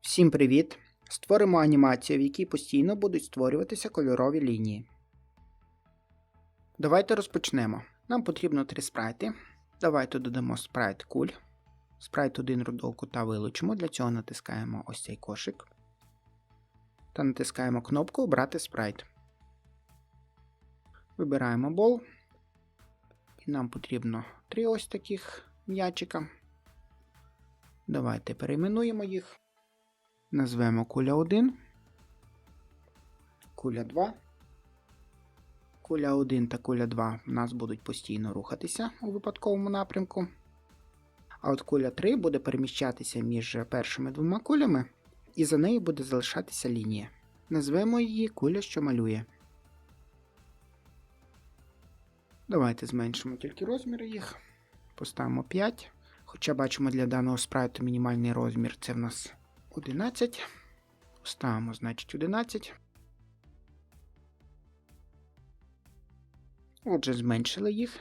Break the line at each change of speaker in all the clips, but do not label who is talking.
Всім привіт! Створимо анімацію, в якій постійно будуть створюватися кольорові лінії. Давайте розпочнемо. Нам потрібно три спрайти. Давайте додамо спрайт куль. Спрайт один рудого кута вилучимо. Для цього натискаємо ось цей кошик. Та натискаємо кнопку Обрати спрайт. Вибираємо бол. І нам потрібно три ось таких м'ячика. Давайте перейменуємо їх. Назвемо куля 1, куля 2. Куля 1 та куля 2 в нас будуть постійно рухатися у випадковому напрямку. А от куля 3 буде переміщатися між першими двома кулями, і за нею буде залишатися лінія. Назвемо її куля, що малює. Давайте зменшимо тільки розміри їх. Поставимо 5. Хоча бачимо для даного спрайту мінімальний розмір це в нас 11. Ставимо, значить, 11. Отже, зменшили їх.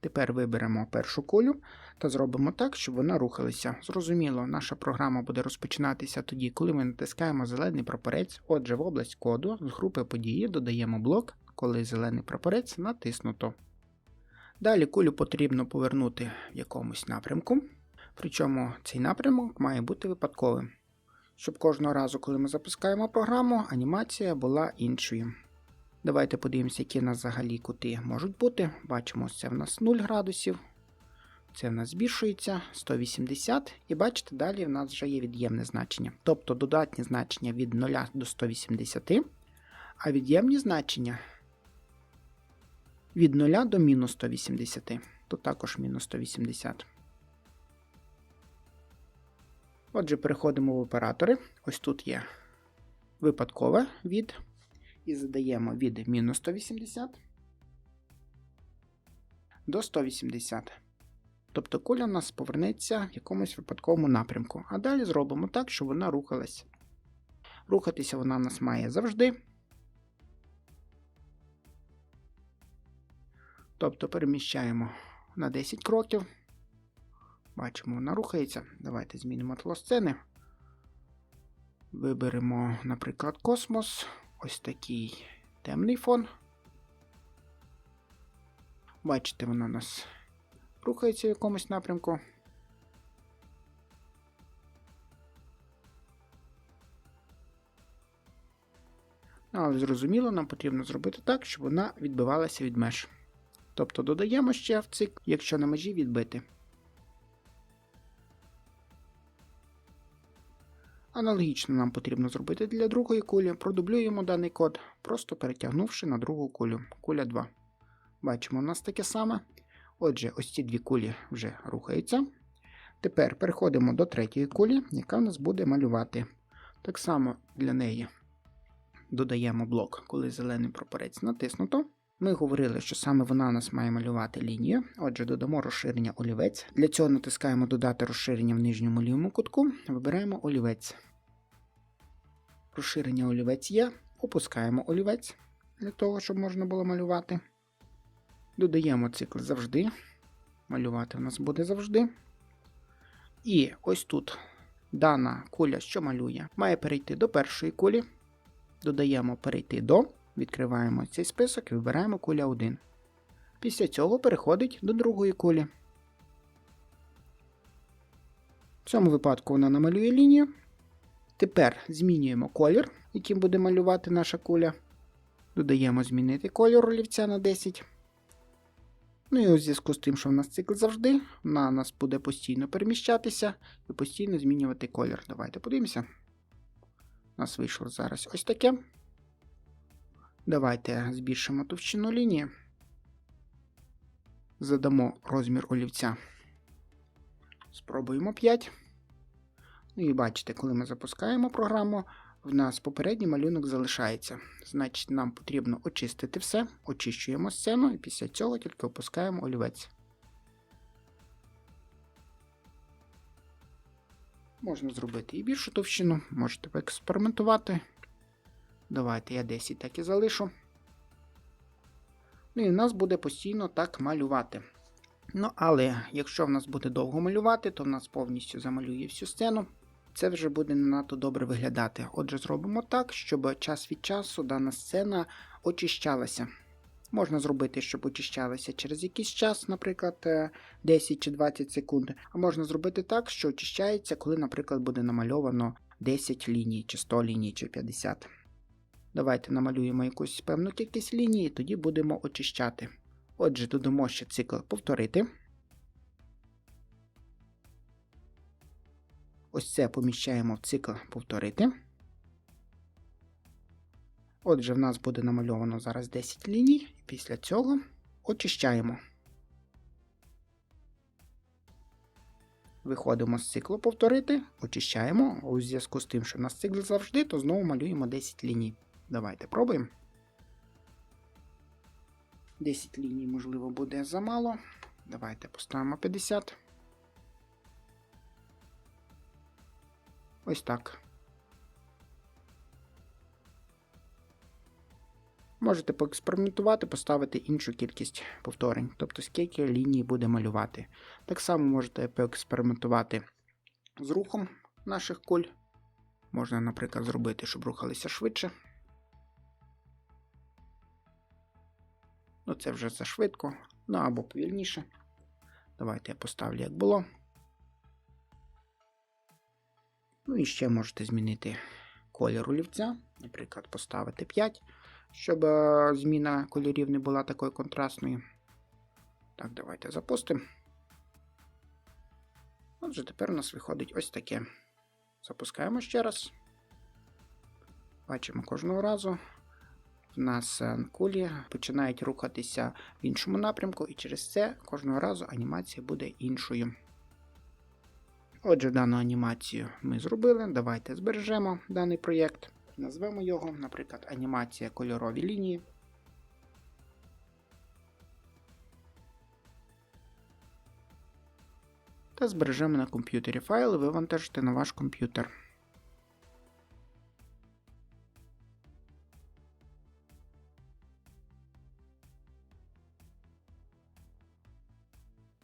Тепер виберемо першу кулю та зробимо так, щоб вона рухалася. Зрозуміло, наша програма буде розпочинатися тоді, коли ми натискаємо зелений прапорець. Отже, в область коду з групи події додаємо блок, коли зелений прапорець натиснуто. Далі кулю потрібно повернути в якомусь напрямку. Причому цей напрямок має бути випадковим, щоб кожного разу, коли ми запускаємо програму, анімація була іншою. Давайте подивимося, які в нас взагалі кути можуть бути. Бачимо, це в нас 0 градусів, це в нас збільшується 180, і бачите, далі в нас вже є від'ємне значення. Тобто додатні значення від 0 до 180, а від'ємні значення від 0 до мінус 180. Тут також мінус 180. Отже, переходимо в оператори. Ось тут є випадкове від. І задаємо від мінус 180 до 180. Тобто куля у нас повернеться в якомусь випадковому напрямку. А далі зробимо так, щоб вона рухалась. Рухатися вона у нас має завжди. Тобто переміщаємо на 10 кроків. Бачимо, вона рухається. Давайте змінимо тло сцени. Виберемо, наприклад, космос. Ось такий темний фон. Бачите, вона у нас рухається в якомусь напрямку. Ну, але зрозуміло, нам потрібно зробити так, щоб вона відбивалася від меж. Тобто додаємо ще в цикл, якщо на межі відбити. Аналогічно нам потрібно зробити для другої кулі. Продублюємо даний код, просто перетягнувши на другу кулю. Куля 2. Бачимо, у нас таке саме. Отже, ось ці дві кулі вже рухаються. Тепер переходимо до третьої кулі, яка в нас буде малювати. Так само для неї додаємо блок, коли зелений прапорець натиснуто. Ми говорили, що саме вона у нас має малювати лінію. Отже, додамо розширення олівець. Для цього натискаємо Додати розширення в нижньому лівому кутку, вибираємо олівець. Розширення олівець є, опускаємо олівець для того, щоб можна було малювати. Додаємо цикл завжди. Малювати в нас буде завжди. І ось тут дана куля, що малює, має перейти до першої кулі. Додаємо перейти до. Відкриваємо цей список і вибираємо куля 1. Після цього переходить до другої кулі. В цьому випадку вона намалює лінію. Тепер змінюємо колір, яким буде малювати наша куля. Додаємо змінити кольор олівця на 10. Ну і у зв'язку з тим, що в нас цикл завжди, вона у нас буде постійно переміщатися і постійно змінювати колір. Давайте подивимося. У нас вийшло зараз ось таке. Давайте збільшимо товщину лінії. Задамо розмір олівця. Спробуємо 5. Ну і бачите, коли ми запускаємо програму, в нас попередній малюнок залишається. Значить, нам потрібно очистити все, очищуємо сцену і після цього тільки опускаємо олівець. Можна зробити і більшу товщину, можете поекспериментувати. Давайте я 10 так і залишу. Ну і в нас буде постійно так малювати. Ну, але якщо в нас буде довго малювати, то в нас повністю замалює всю сцену. Це вже буде не надто добре виглядати. Отже, зробимо так, щоб час від часу дана сцена очищалася. Можна зробити, щоб очищалася через якийсь час, наприклад, е, 10 чи 20 секунд. А можна зробити так, що очищається, коли, наприклад, буде намальовано 10 ліній, чи 100 ліній, чи 50. Давайте намалюємо якусь певну кількість ліній, і тоді будемо очищати. Отже, додамо ще цикл повторити. Ось це поміщаємо в цикл повторити. Отже, в нас буде намальовано зараз 10 ліній, після цього очищаємо. Виходимо з циклу повторити, очищаємо. У зв'язку з тим, що в нас цикл завжди, то знову малюємо 10 ліній. Давайте пробуємо. 10 ліній, можливо, буде замало. Давайте поставимо 50. Ось так. Можете поекспериментувати, поставити іншу кількість повторень, тобто скільки ліній буде малювати. Так само можете поекспериментувати з рухом наших куль. Можна, наприклад, зробити, щоб рухалися швидше. Ну, це вже зашвидко, ну або повільніше. Давайте я поставлю, як було. Ну і ще можете змінити колір олівця, наприклад, поставити 5, щоб е, зміна кольорів не була такою контрастною. Так, давайте запустимо. Отже, тепер у нас виходить ось таке. Запускаємо ще раз. Бачимо кожного разу. В нас е, кулі починають рухатися в іншому напрямку, і через це кожного разу анімація буде іншою. Отже, дану анімацію ми зробили. Давайте збережемо даний проєкт. Назвемо його, наприклад, анімація кольорові лінії. Та збережемо на комп'ютері файл і вивантажити на ваш комп'ютер.